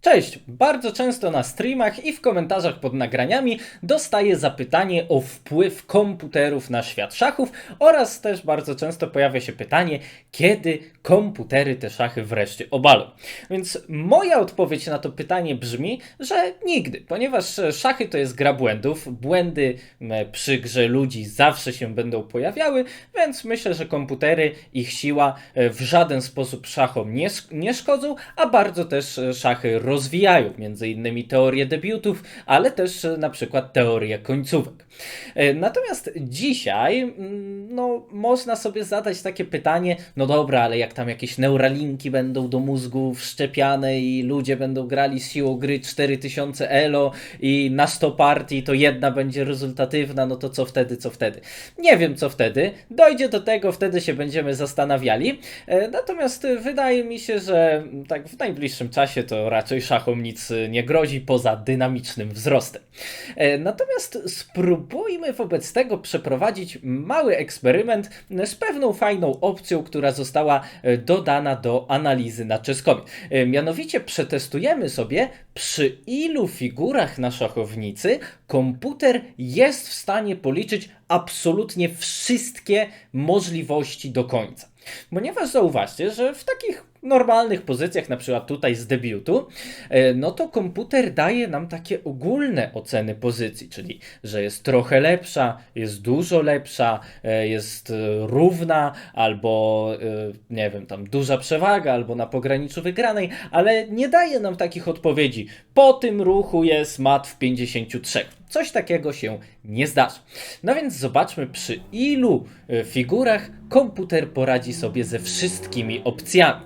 Cześć! Bardzo często na streamach i w komentarzach pod nagraniami dostaję zapytanie o wpływ komputerów na świat szachów oraz też bardzo często pojawia się pytanie, kiedy komputery te szachy wreszcie obalą. Więc moja odpowiedź na to pytanie brzmi, że nigdy, ponieważ szachy to jest gra błędów, błędy m, przy grze ludzi zawsze się będą pojawiały, więc myślę, że komputery, ich siła e, w żaden sposób szachom nie, nie szkodzą, a bardzo też e, szachy rozwijają, między innymi teorię debiutów, ale też e, na przykład teorię końcówek. E, Natomiast dzisiaj, mm, no, można sobie zadać takie pytanie, no dobra, ale jak tam jakieś neuralinki będą do mózgu wszczepiane i ludzie będą grali z siłą gry 4000 elo i na 100 partii to jedna będzie rezultatywna, no to co wtedy, co wtedy? Nie wiem co wtedy, dojdzie do tego, wtedy się będziemy zastanawiali. E, Natomiast wydaje mi się, że mm, tak w najbliższym czasie to raczej szachom nic e, nie grozi poza dynamicznym wzrostem. E, Natomiast spróbujmy wobec tego przeprowadzić mały eksperyment z pewną fajną opcją, która została e, dodana do analizy na Czeskomie. E, Mianowicie przetestujemy sobie, przy ilu figurach na szachownicy komputer jest w stanie policzyć absolutnie wszystkie możliwości do końca. Ponieważ zauważcie, że w takich normalnych pozycjach, na przykład tutaj z debiutu, e, no to komputer daje nam takie ogólne oceny pozycji, czyli że jest trochę lepsza, jest dużo lepsza, e, jest e, równa, albo nie wiem, tam duża przewaga, albo na pograniczu wygranej, ale nie daje nam takich odpowiedzi. Po tym ruchu jest mat w 53. Coś takiego się nie zdarzy. No więc zobaczmy, przy ilu e, figurach komputer poradzi sobie ze wszystkimi opcjami.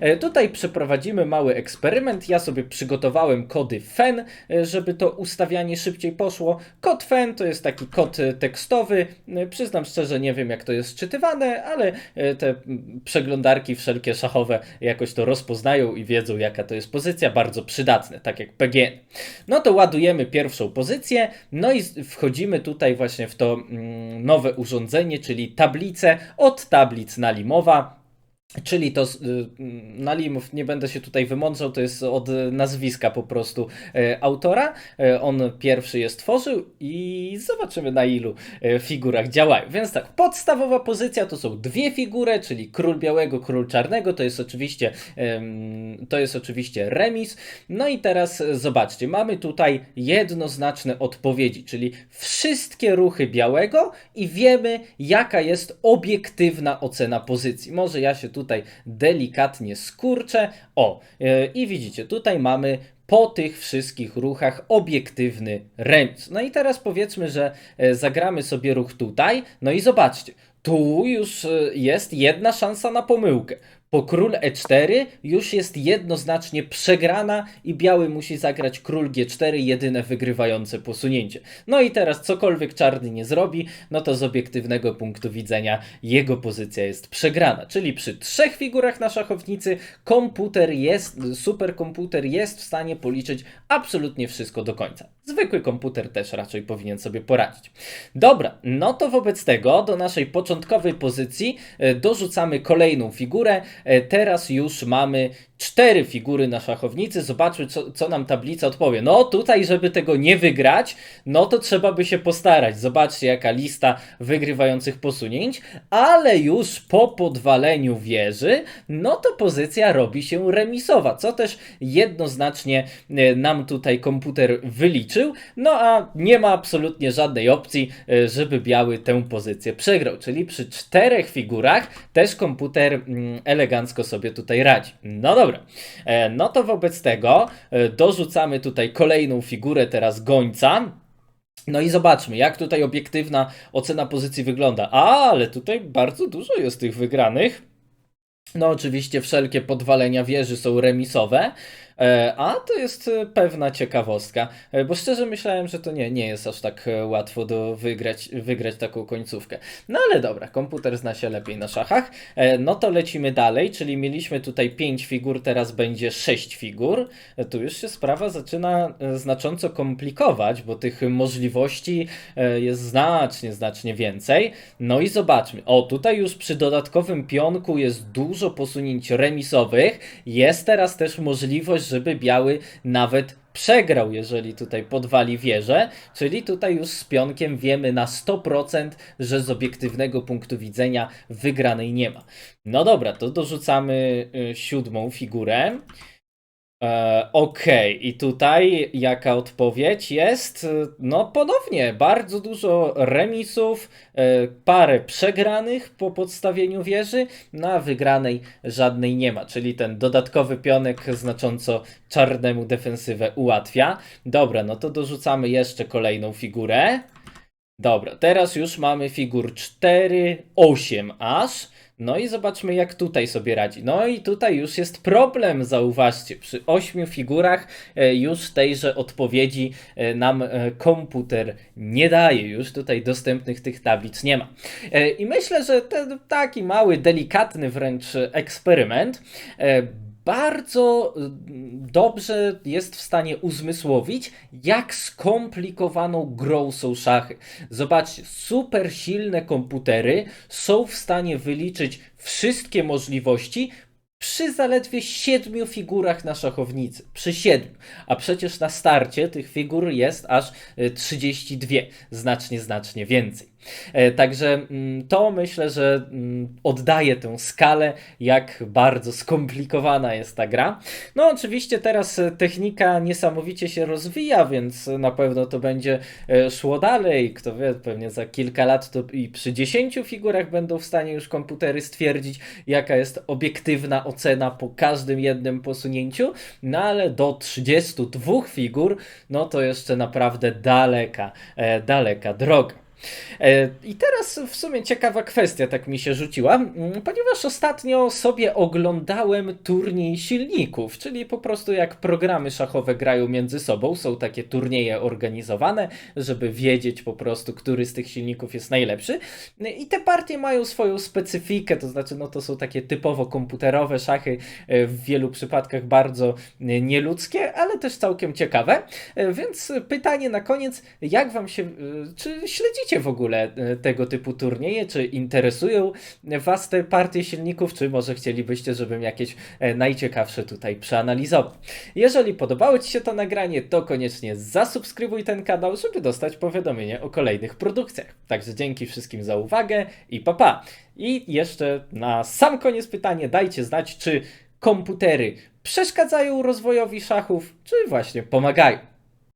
E, Tutaj przeprowadzimy mały eksperyment. Ja sobie przygotowałem kody FEN, e, żeby to ustawianie szybciej poszło. Kod FEN to jest taki kod tekstowy. Przyznam szczerze, nie wiem jak to jest czytywane, ale te przeglądarki wszelkie szachowe jakoś to rozpoznają i wiedzą jaka to jest pozycja. Bardzo przydatne, tak jak PGN. No to ładujemy pierwszą pozycję, no i wchodzimy tutaj właśnie w to mm, nowe urządzenie, czyli tablicę od tablic na Limowa. Czyli to y, Nalimów, nie będę się tutaj wymądrzał, to jest od nazwiska po prostu e, autora. E, On pierwszy je stworzył i zobaczymy na ilu e, figurach działają. Więc tak, podstawowa pozycja to są dwie figury, czyli król białego, król czarnego, to jest oczywiście to jest oczywiście remis. No i teraz zobaczcie, mamy tutaj jednoznaczne odpowiedzi, czyli wszystkie ruchy białego i wiemy jaka jest obiektywna ocena pozycji. Może ja się tutaj delikatnie skurczę. O, e, i widzicie, tutaj mamy po tych wszystkich ruchach obiektywny remis. No i teraz powiedzmy, że e, zagramy sobie ruch tutaj, no i zobaczcie, tu już e, jest jedna szansa na pomyłkę. Po król E4 już jest jednoznacznie przegrana i biały musi zagrać król G4, jedyne wygrywające posunięcie. No i teraz cokolwiek czarny nie zrobi, no to z obiektywnego punktu widzenia jego pozycja jest przegrana. Czyli przy trzech figurach na szachownicy komputer jest, superkomputer jest w stanie policzyć absolutnie wszystko do końca. Zwykły komputer też raczej powinien sobie poradzić. Dobra, no to wobec tego do naszej początkowej pozycji e, dorzucamy kolejną figurę. E, Teraz już mamy cztery figury na szachownicy. Zobaczmy, co, co nam tablica odpowie. No tutaj, żeby tego nie wygrać, no to trzeba by się postarać. Zobaczcie, jaka lista wygrywających posunięć, ale już po podwaleniu wieży, no to pozycja robi się remisowa, co też jednoznacznie e, nam tutaj komputer wyliczył. No a nie ma absolutnie żadnej opcji, e, żeby biały tę pozycję przegrał. Czyli przy czterech figurach też komputer mm, elegancko sobie tutaj radzi. No dobra. E, No to wobec tego e, dorzucamy tutaj kolejną figurę teraz gońca. No i zobaczmy, jak tutaj obiektywna ocena pozycji wygląda. A, ale tutaj bardzo dużo jest tych wygranych. No, oczywiście wszelkie podwalenia wieży są remisowe, e, a to jest e, pewna ciekawostka, e, bo szczerze myślałem, że to nie, nie jest aż tak łatwo do wygrać, wygrać taką końcówkę. No ale dobra, komputer zna się lepiej na szachach. No to lecimy dalej, czyli mieliśmy tutaj 5 figur, teraz będzie 6 figur. Tu już się sprawa zaczyna znacząco komplikować, bo tych możliwości jest znacznie, znacznie więcej. No i zobaczmy. O, tutaj już przy dodatkowym pionku jest dużo posunięć remisowych. Jest teraz też możliwość, żeby biały nawet przegrał, jeżeli tutaj podwali wieżę, czyli tutaj już z pionkiem wiemy na 100%, że z obiektywnego punktu widzenia wygranej nie ma. No dobra, to dorzucamy y, siódmą figurę. E, Okej, i tutaj jaka odpowiedź jest? No ponownie, bardzo dużo remisów, e, parę przegranych po podstawieniu wieży, na wygranej żadnej nie ma, czyli ten dodatkowy pionek znacząco czarnemu defensywę ułatwia. Dobra, no to dorzucamy jeszcze kolejną figurę. Dobra, teraz już mamy figur 4, 8 aż. No i zobaczmy, jak tutaj sobie radzi. No i tutaj już jest problem, zauważcie. Przy 8 figurach e, już tejże odpowiedzi e, nam e, komputer nie daje. Już tutaj dostępnych tych tablic nie ma. I myślę, że ten taki mały, delikatny wręcz eksperyment bardzo dobrze jest w stanie uzmysłowić, jak skomplikowaną grą są szachy. Zobaczcie, super silne komputery są w stanie wyliczyć wszystkie możliwości przy zaledwie siedmiu figurach na szachownicy. Przy siedmiu. A przecież na starcie tych figur jest aż y, 32. Znacznie, znacznie więcej. E, Także mm, to myślę, że mm, oddaje tę skalę, jak bardzo skomplikowana jest ta gra. No, oczywiście teraz e, technika niesamowicie się rozwija, więc na pewno to będzie e, szło dalej. Kto wie, pewnie za kilka lat to i przy 10 figurach będą w stanie już komputery stwierdzić, jaka jest obiektywna ocena po każdym jednym posunięciu. No ale do 32 figur, no to jeszcze naprawdę daleka, e, daleka droga. E, I teraz w sumie ciekawa kwestia tak mi się rzuciła, ponieważ ostatnio sobie oglądałem turniej silników, czyli po prostu jak programy szachowe grają między sobą, są takie turnieje organizowane, żeby wiedzieć po prostu, który z tych silników jest najlepszy. I te partie mają swoją specyfikę, to znaczy no to są takie typowo komputerowe szachy, e, w wielu przypadkach bardzo e, nieludzkie, ale też całkiem ciekawe. E, Więc pytanie na koniec, jak wam się, e, czy śledzicie w ogóle e, tego typu turnieje, czy interesują was te partie silników, czy może chcielibyście, żebym jakieś e, najciekawsze tutaj przeanalizował. Jeżeli podobało ci się to nagranie, to koniecznie zasubskrybuj ten kanał, żeby dostać powiadomienie o kolejnych produkcjach. Także dzięki wszystkim za uwagę i pa pa. I jeszcze na sam koniec pytanie, dajcie znać, czy komputery przeszkadzają rozwojowi szachów, czy właśnie pomagają.